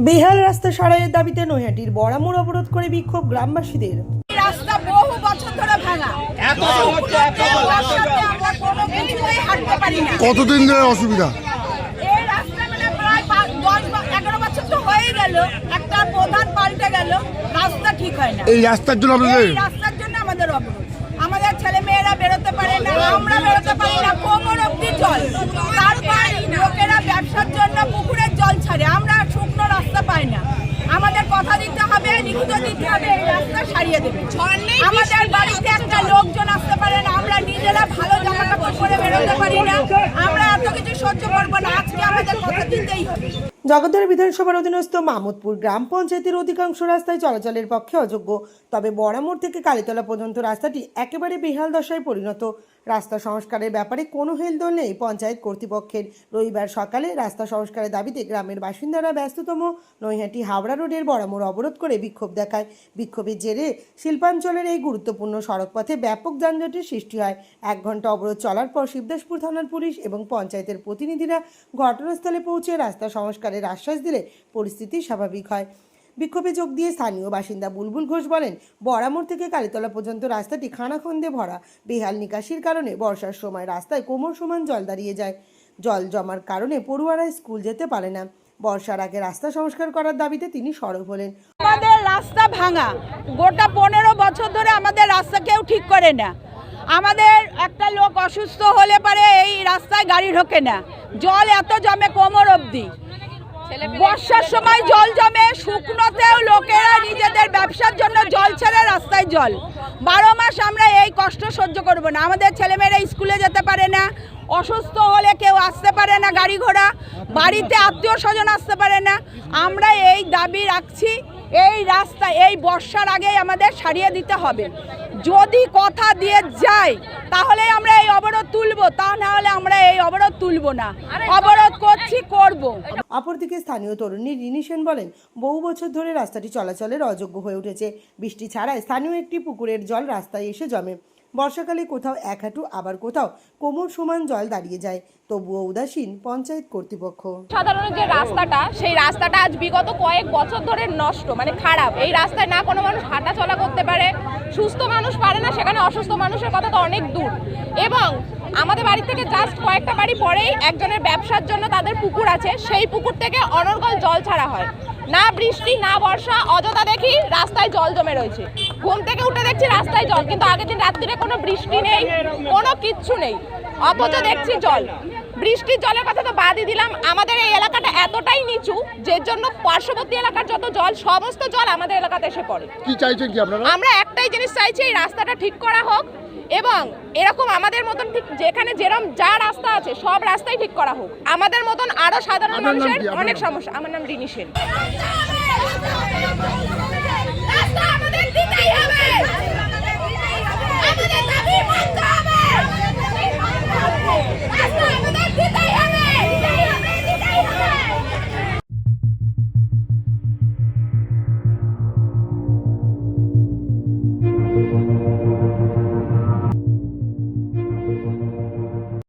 বেহাল রাস্তা সারাইয়ের দাবিতে নৈহাটির বড়ামোড় অবরোধ করে বিক্ষোভ গ্রামবাসীদের। রাস্তা বহু বছর ধরে ভাঙা। বর্ষাতে আমরা কোনো কিছুতেই হাঁটতে পারি না। কতদিন ধরে অসুবিধা? মানে প্রায় পা- দশ বা- এগারো বছর তো হয়ে গেল। একটা প্রধান পাল্টে গেল। রাস্তা ঠিক হয় না। এই রাস্তার জন্য আপনাদের এই রাস্তার জন্য আমাদের অবরোধ। আমাদের ছেলে মেয়েরা বেরোতে পারে না আমরা বেরোতে পারি না কোমর অব্দি জল তারপর লোকেরা ব্যবসার জন্য পুকুরের জল ছাড়ে আমরা শুকনো রাস্তা পাই না আমাদের কথা দিতে হবে লিখিত এই রাস্তা সারিয়ে দেবে। আমাদের বাড়িতে একটা লোকজন আসতে পারে আমরা নিজেরা ভালো জামা কাপড় পরে বেরোতে পারি না। আমরা এত কিছু সহ্য করব না আজকে আমাদের কথা দিতেই হবে। জগদ্দল বিধানসভার অধীনস্থ মামুদপুর গ্রাম পঞ্চায়েতের অধিকাংশ রাস্তায় চলাচলের পক্ষে অযোগ্য। তবে বড়ামোড় থেকে কালীতলা পর্যন্ত রাস্তাটি একেবারে বেহাল দশায় পরিণত। রাস্তা সংস্কারের ব্যাপারে কোনো হেলদোল নেই পঞ্চায়েত কর্তৃপক্ষের। রবিবার সকালে রাস্তা সংস্কারের দাবিতে গ্রামের বাসিন্দারা ব্যস্ততম নৈহাটি হাওড়া রোডের বড়ামোড় অবরোধ করে বিক্ষোভ দেখায়। বিক্ষোভের জেরে শিল্পাঞ্চলের এই গুরুত্বপূর্ণ সড়কপথে ব্যাপক যানজটের সৃষ্টি হয়। এক ঘণ্টা অবরোধ চলার পর শিবদাসপুর থানার পুলিশ এবং পঞ্চায়েতের প্রতিনিধিরা ঘটনাস্থলে পৌঁছে রাস্তা সংস্কারের আশ্বাস দিলে পরিস্থিতি স্বাভাবিক হয়। বিক্ষোভে যোগ দিয়ে স্থানীয় বাসিন্দা বুলবুল ঘোষ বলেন বড়ামোড় থেকে কালীতলা পর্যন্ত রাস্তাটি খানাখন্দে ভরা। বেহাল নিকাশির কারণে বর্ষার সময় রাস্তায় কোমর সমান জল দাঁড়িয়ে যায়। জল জমার কারণে পড়ুয়ারা স্কুল যেতে পারে না। বর্ষার আগে রাস্তা সংস্কার করার দাবিতে তিনি সরব হলেন। আমাদের রাস্তা ভাঙা। গোটা পনেরো বছর ধরে আমাদের রাস্তা কেউ ঠিক করে না। আমাদের একটা লোক অসুস্থ হলে পারে এই রাস্তায় গাড়ি ঢোকে না। জল এত জমে কোমর অবধি। বর্ষার সময় জল জমে শুকনোতেও লোকেরা নিজেদের ব্যবসার জন্য জল ছেড়ে রাস্তায় জল। বারো মাস আমরা এই কষ্ট সহ্য করব না। আমাদের ছেলেমেয়েরা স্কুলে যেতে পারে না অসুস্থ হলে কেউ আসতে পারে না গাড়ি ঘোড়া বাড়িতে আত্মীয় স্বজন আসতে পারে না। আমরা এই দাবি রাখছি এই রাস্তা এই বর্ষার আগেই আমাদের সারিয়ে দিতে হবে। যদি কথা দিয়ে যায় তাহলে আমরা এই অবরোধ তুলবো তা না হলে আমরা এই অবরোধ তুলবো না। অবরোধ করছি করব। অপরদিকে স্থানীয় তরুণী রিনি সেন বলেন বহু বছর ধরে রাস্তাটি চলাচলের অযোগ্য হয়ে উঠেছে। বৃষ্টি ছাড়াই স্থানীয় একটি পুকুরের জল রাস্তায় এসে জমে। বর্ষাকালে কোথাও এক হাঁটু, আবার কোথাও কোমর সমান জল দাঁড়িয়ে যায়। তবুও উদাসীন পঞ্চায়েত কর্তৃপক্ষ। সাধারণ যে রাস্তাটা, সেই রাস্তাটা আজ বিগত কয়েক বছর ধরে নষ্ট মানে খারাপ। এই রাস্তায় না কোনো মানুষ হাঁটা চলা করতে পারে, সুস্থ মানুষ পারে না, সেখানে অসুস্থ মানুষের কথা তো অনেক দূর। এবং আমাদের বাড়ি থেকে জাস্ট কয়েকটা বাড়ি পরেই একজনের ব্যবসার জন্য তাদের পুকুর আছে, সেই পুকুর থেকে অনর্গল জল ছাড়া হয়। না বৃষ্টি, না বর্ষা, অযথা দেখি রাস্তায় জল জমে রয়েছে। ঘুম থেকে উঠে দেখছি রাস্তায় জল কিন্তু আগের দিন রাত্রিরে কোনো বৃষ্টি নেই কোনো কিচ্ছু নেই। অথচ দেখছি জল। বৃষ্টির জলের কথা তো বাদই দিলাম। আমাদের এই এলাকাটা এতটাই নিচু যে জন্য পার্শ্ববর্তী এলাকার যত জল সমস্ত জল আমাদের এলাকাতে এসে পড়ে। কি চাইছেন কি আপনারা? আমরা একটাই জিনিস চাইছি এই রাস্তাটা ঠিক করা হোক এবং এরকম আমাদের মতন ঠিক যেখানে যেরকম যা রাস্তা আছে সব রাস্তাই ঠিক করা হোক। আমাদের মতন আরও সাধারণ মানুষের অনেক সমস্যা। আমার নাম রিনি সেন।